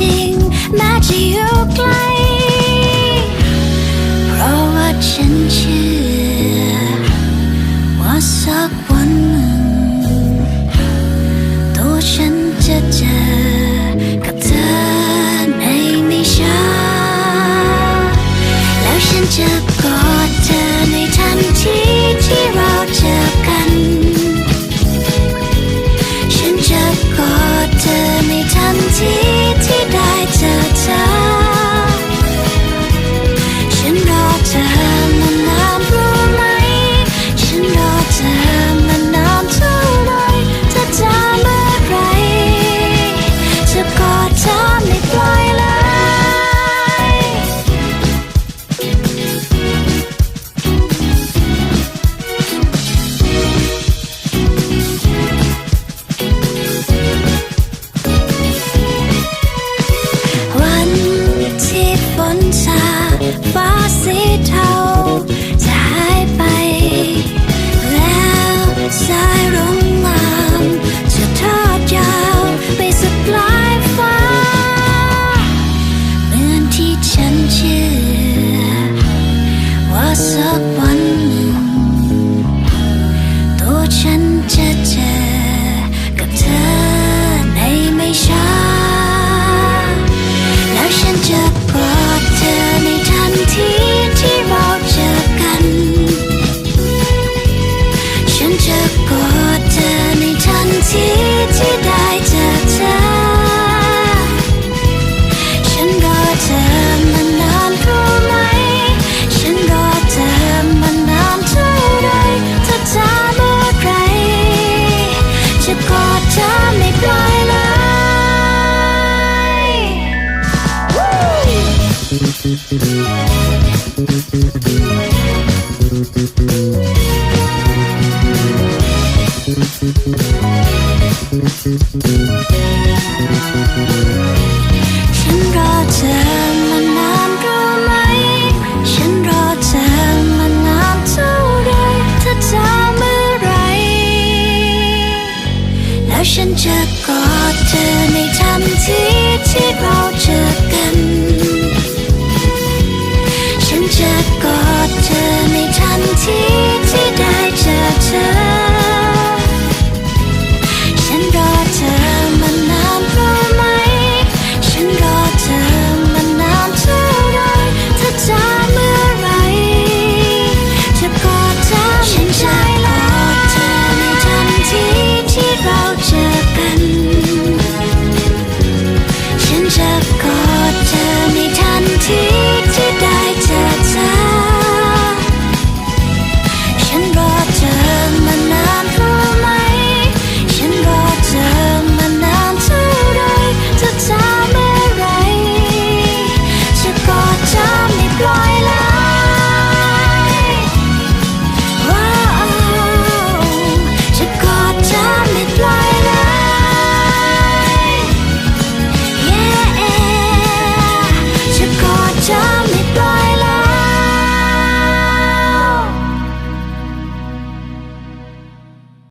จริงแม้จะอยู่ไกล เพราะว่าฉันเชื่อ ว่าสักวันหนึ่ง ตัวฉันจะเจอกับเธอในไม่ช้า แล้วฉันจะกอดเธอในทันทีที่เราเจอ up ฉันรอเธอมานานรู้ไหม ฉันรอเธอมานานเท่าไรเธอจะเมื่อไร แล้วฉันจะกอด